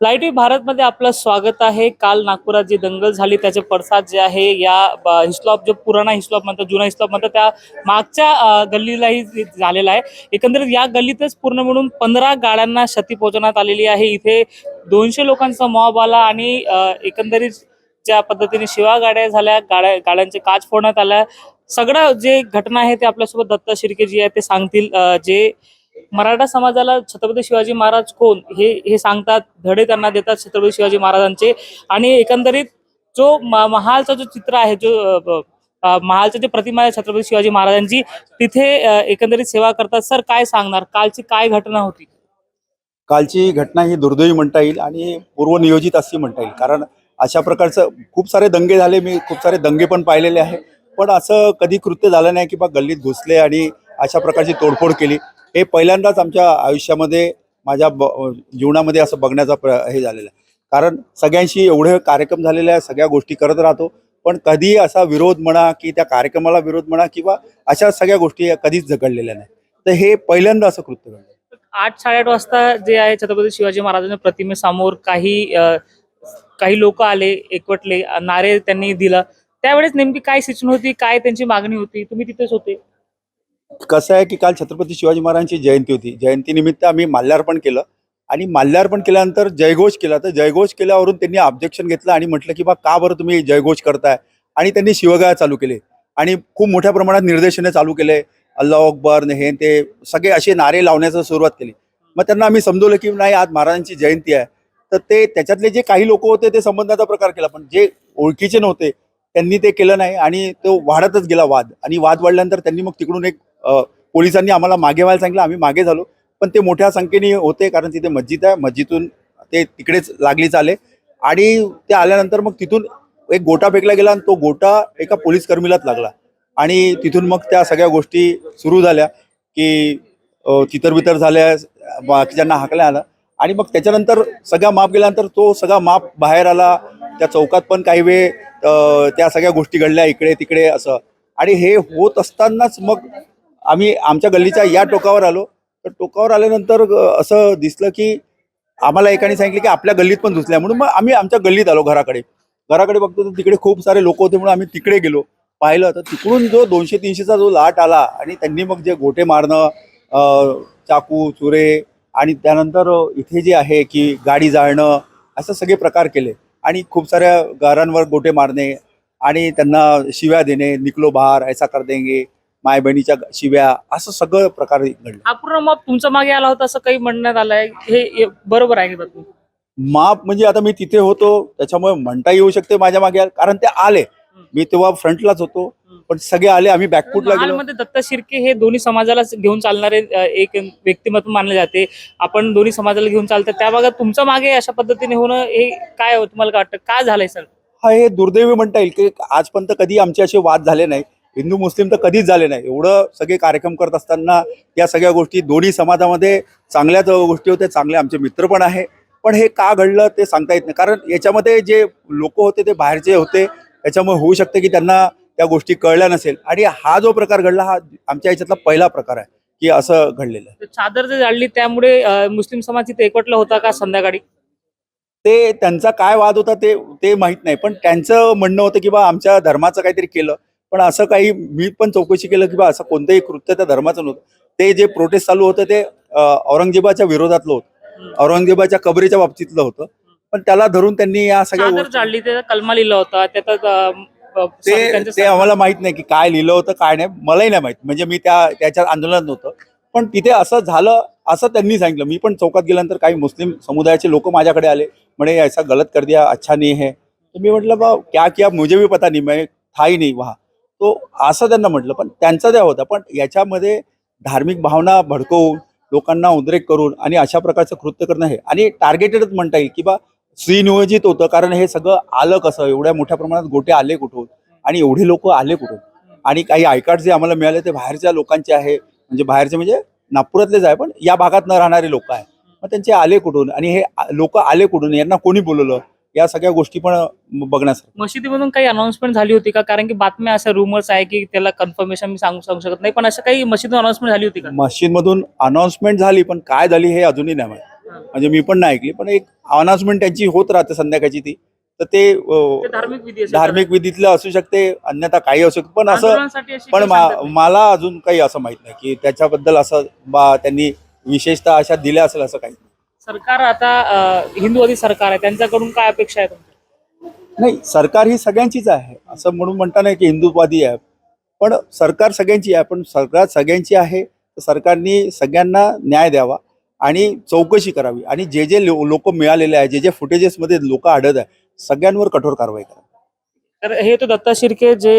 लाईटी भारतमध्ये आपलं स्वागत आहे. काल नागपुरात जी दंगल झाली त्याचे पडसाद जे आहे या हिस्लॉप जो पुराणा हिस्लॉप म्हणतात जुना हिस्लॉप म्हणतात त्या मागच्या गल्लीलाही झालेला आहे. एकंदरीत या गल्लीतच पूर्ण म्हणून पंधरा गाड्यांना क्षती पोहोचवण्यात आलेली आहे. इथे दोनशे लोकांचा मॉब आला आणि एकंदरीत ज्या पद्धतीने शिवा गाड्या झाल्या गाड्या गाड्यांचे काच फोडण्यात आल्या. सगळं जे घटना आहे ते आपल्यासोबत दत्ता शिर्के जी आहे ते सांगतील जे मराठा समाजाला छत्रपती शिवाजी महाराज कोण हे हे सांगतात धडे त्यांना देतात छत्रपती शिवाजी महाराजांचे. आणि एकंदरीत जो महालचा जो चित्र आहे जो महालचं जे प्रतिमा आहे छत्रपती शिवाजी महाराजांची तिथे एकंदरीत सेवा करतात. सर काय सांगणार? कालची काय घटना होती? कालची घटना ही दुर्दैवी म्हणता येईल आणि पूर्वनियोजित अशी म्हणता येईल. कारण अशा प्रकारचं खूप सारे दंगे झाले. मी खूप सारे दंगे पण पाहिलेले आहे. पण असं कधी कृत्य झालं नाही की बा गल्लीत घुसले आणि अशा प्रकारची तोडफोड केली. हे पहिल्यांदाच आमच्या आयुष्यामध्ये माझ्या ब जीवनामध्ये असं बघण्याचा प्र हे झालेलं आहे. कारण सगळ्यांशी एवढे कार्यक्रम झालेले आहे सगळ्या गोष्टी करत राहतो. पण कधी असा विरोध म्हणा की त्या कार्यक्रमाला विरोध म्हणा किंवा अशा सगळ्या गोष्टी कधीच झगडलेल्या नाही. तर हे पहिल्यांदा असं कृत्य घडलं. आठ साडेआठ वाजता जे आहे छत्रपती शिवाजी महाराजांच्या प्रतिमेसमोर काही अ, काही लोक आले एकवटले नारे त्यांनी दिला. त्यावेळेस नेमकी काय सूचना होती काय त्यांची मागणी होती तुम्ही तिथेच होते? कसं आहे की काल छत्रपती शिवाजी महाराजांची जयंती होती. जयंतीनिमित्त आम्ही माल्यार्पण केलं आणि माल्यार्पण केल्यानंतर जयघोष केला. तर जयघोष केल्यावरून त्यांनी ऑब्जेक्शन घेतलं आणि म्हटलं की बा का बरं तुम्ही जयघोष करताय? आणि त्यांनी शिवगाळा चालू केले. आणि खूप मोठ्या प्रमाणात निर्देशने चालू केले. अल्लाह अकबर हे ते सगळे असे नारे लावण्याचं सुरुवात केली. मग त्यांना आम्ही समजवलं की नाही आज महाराजांची जयंती आहे. तर ते त्याच्यातले जे काही लोक होते ते संबंधाचा प्रकार केला. पण जे ओळखीचे नव्हते त्यांनी ते केलं नाही आणि तो वाढतच गेला वाद. आणि वाद वाढल्यानंतर त्यांनी मग तिकडून एक पोलिसांनी आम्हाला मागे व्हायला सांगितलं आम्ही मागे झालो. पण ते मोठ्या संख्येने होते कारण तिथे मस्जिद आहे. मस्जिदून ते तिकडेच लागली चाले आणि ते आल्यानंतर मग तिथून एक गोटा फेकला गेला आणि तो गोटा एका पोलीस कर्मीलाच लागला. आणि तिथून मग त्या सगळ्या गोष्टी सुरू झाल्या की चितरबितर झाल्या बाकीच्यांना हाकल्या आला. आणि मग त्याच्यानंतर सगळा माप गेल्यानंतर तो सगळा माप बाहेर आला. त्या चौकात पण काही वेळ त्या सगळ्या गोष्टी घडल्या इकडे तिकडे असं. आणि हे होत असतानाच मग आम्ही आमच्या गल्लीच्या या टोकावर आलो. तर टोकावर आल्यानंतर असं दिसलं की आम्हाला एकाने सांगितलं की आपल्या गल्लीत पण घुसल्या. म्हणून मग आम्ही आमच्या गल्लीत आलो घराकडे. घराकडे बघतो तर तिकडे खूप सारे लोक होते म्हणून आम्ही तिकडे गेलो. पाहिलं तर तिकडून जो दोनशे तीनशेचा जो लाट आला आणि त्यांनी मग जे गोटे मारणं चाकू चुरे आणि त्यानंतर इथे जे आहे की गाडी जाळणं असं सगळे प्रकार केले. आणि खूप साऱ्या घरांवर गोटे मारणे आणि त्यांना शिव्या देणे निकलो बाहर ऐसा कर देंगे माय बहिणीच्या शिव्या असं सगळं प्रकार घडले. हा पूर्ण मॉब तुमच्या मागे आला होता असं काही म्हणण्यात आलंय? हे बरोबर आहे की माप म्हणजे आता मी तिथे होतो त्याच्यामुळे म्हणता येऊ शकते माझ्या मागे कारण ते आले. मी तेव्हा फ्रंटलाच होतो पण सगळे आले आम्ही बॅकफुटला गेलो. दत्त शिर्के हे दोन्ही समाजाला घेऊन चालणारे एक व्यक्तिमत्व मानले जाते. आपण दोन्ही समाजाला घेऊन चालतात. त्या भागात तुमच्या मागे अशा पद्धतीने होणं हे काय हो- तुम्हाला काय वाटतं? काय झालंय सर? हा हे दुर्दैवी म्हणता येईल की आजपर्यंत कधी आमचे असे वाद झाले नाही. हिंदू मुस्लिम तर कधीच झाले नाही. एवढं सगळे कार्यक्रम करत असताना या सगळ्या गोष्टी दोन्ही समाजामध्ये चांगल्याच गोष्टी होत्या चांगले आमचे मित्र पण आहे. पण हे का घडलं ते सांगता येत नाही. कारण याच्यामध्ये जे लोक होते ते बाहेरचे होते. त्याच्यामुळे होऊ शकते की त्यांना त्या गोष्टी कळल्या नसेल. आणि हा जो प्रकार घडला हा आमच्या याच्यातला पहिला प्रकार आहे की असं घडलेलं आहे. चादर जे जाळली त्यामुळे मुस्लिम समाज तिथे एकवटला होता का संध्याकाळी? ते त्यांचा काय वाद होता ते ते माहीत नाही. पण त्यांचं म्हणणं होतं की बा आमच्या धर्माचं काहीतरी केलं. पण असं काही मी पण चौकशी केलं की बा असं कोणतंही कृत्य त्या धर्माचं नव्हतं. ते जे प्रोटेस्ट चालू होतं ते औरंगजेबाच्या विरोधातलं होतं. औरंगजेबाच्या कबरीच्या बाबतीतलं होतं. पण त्याला धरून त्यांनी या सगळ्या चादर जाळली त्याचा कलमा लिहिला होता अ, ते ते आम्हाला माहीत नाही की काय लिहिलं होतं काय नाही. मलाही नाही माहीत. म्हणजे मी त्या त्याच्या आंदोलनात नव्हतं. पण तिथे असं झालं असं त्यांनी सांगितलं. मी पण चौकात गेल्यानंतर काही मुस्लिम समुदायाचे लोक माझ्याकडे आले. म्हणे ऐसा गलत कर दिया अच्छा नहीं है. तर मी म्हटलं बा क्या किया मुझे भी पता नहीं मैं था ही नहीं वहा. तो असं त्यांना म्हटलं. पण त्यांचा त्या होता. पण याच्यामध्ये धार्मिक भावना भडकवून लोकांना उद्रेक करून आणि अशा प्रकारचं कृत्य करणं हे. आणि टार्गेटेडच म्हणता येईल की बा सुनियोजित होतं कारण हे सगळं आलं कसं? एवढ्या मोठ्या प्रमाणात गोटे आले कुठून? आणि एवढे लोक आले कुठून? आणि काही आय कार्ड जे आम्हाला मिळाले ते बाहेरच्या लोकांचे आहे. म्हणजे बाहेरचे म्हणजे नागपुरातलेच आहे पण या भागात न राहणारे लोक आहे मग त्यांचे आले कुठून? आणि हे लोक आले कुठून? यांना कोणी बोलवलं? या सगळ्या गोष्टी पण बघण्यासारखं. मशिदीमधून काही अनाउन्समेंट झाली होती का? कारण की बातम्या अशा रुमर्स आहे की त्याला कन्फर्मेशन मी सांगू सांगू शकत नाही पण असं काही मशीदून अनाउन्समेंट झाली होती का? मशीनमधून अनाउन्समेंट झाली पण काय झाली हे अजूनही नाही माहिती. म्हणजे मी पण नाही ऐकली पण एक अनाउन्समेंट त्यांची होत राहते संध्याकाळची ती तर ते धार्मिक विधी असेल. धार्मिक विधीतलं असू शकते अन्यथा काही असू शकते पण असं पण. मला अजून काही असं माहीत नाही की त्याच्याबद्दल असं बा त्यांनी विशेषतः अशा दिल्या असेल असं काही. सरकार आता हिंदुवादी सरकार आहे त्यांच्याकडून काय अपेक्षा आहे नाही सरकार ही सगळ्यांचीच आहे असं म्हणून म्हणता नाही की हिंदुत्ववादी आहे पण सरकार सगळ्यांची आहे पण सरकार सगळ्यांची आहे तर सरकारने सगळ्यांना न्याय द्यावा आणि चौकशी करावी. आणि जे जे लोक मिळालेले आहे जे जे फुटेजेसमध्ये लोक आढळत आहे सगळ्यांवर कठोर कारवाई करा. तर हे तो दत्ता शिर्के जे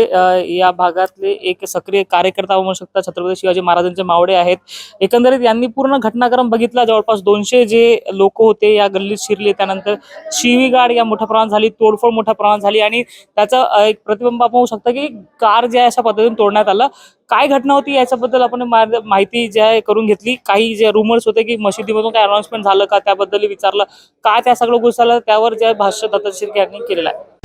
या भागातले एक सक्रिय कार्यकर्ता म्हणू शकता छत्रपती शिवाजी महाराजांचे मावडे आहेत. एकंदरीत यांनी पूर्ण घटनाक्रम बघितला जवळपास दोनशे जे लोक होते या गल्लीत शिरले. त्यानंतर शिवीगाड या मोठ्या प्रमाणात झाली तोडफोड मोठ्या प्रमाणात झाली आणि त्याचा एक प्रतिबिंब आपण होऊ शकतं की कार जे आहे अशा पद्धतीने तोडण्यात आलं. काय घटना होती याच्याबद्दल आपण माहिती जे आहे करून घेतली. काही जे रुमर्स होते की मशिदीमधून काय अनाउन्समेंट झालं का त्याबद्दल विचारलं. का त्या सगळ्या गोष्टी झालं त्यावर जे भाष्य दत्ता शिर्के यांनी केलेलं आहे.